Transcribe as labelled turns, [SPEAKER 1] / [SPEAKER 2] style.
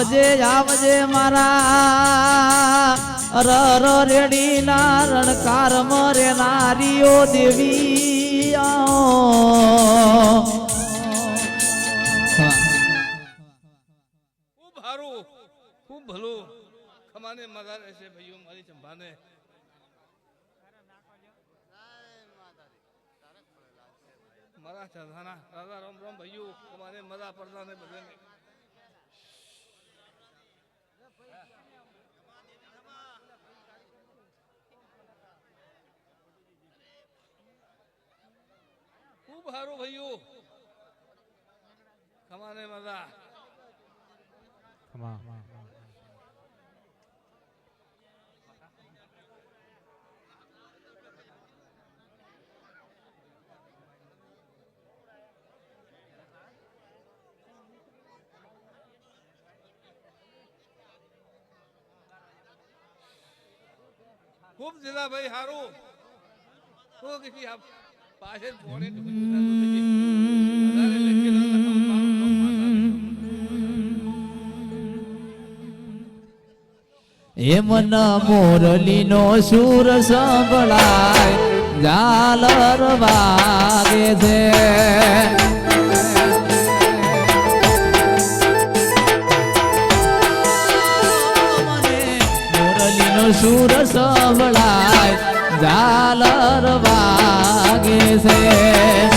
[SPEAKER 1] આવજે મારા. રર રેડી ના રણકાર મરે નારીઓ દેવી.
[SPEAKER 2] ખૂબ સારું ખૂબ ભલું. ખમાને મજા રહેશે ભાઈઓ, મારી ચંપાને મારા ચરધાના રાધા રામ રામ ભાઈઓ, ખમાને મજા પડતા ને બધાને. ખૂબ સારું ભાઈઓ ખમાને મજા ખૂબ દીધા ભાઈ હારું શું કીધી આપ? પાછળ પોણે ઢૂંઢ્યું ના તો પછી વધારે લખી ના.
[SPEAKER 1] એમન સુર સાંભળાય ઝાલર વાગે છે સુર સાંભળાય ઝાલર વાગે છે